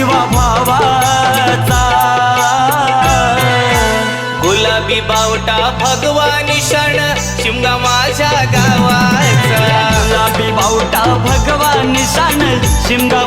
दिवा भावाचा. गुलाबी बावटा भगवानी निशाण शिमगा माझ्या गावाचा. गुलाबी बावटा भगवानी निशाण शिमगा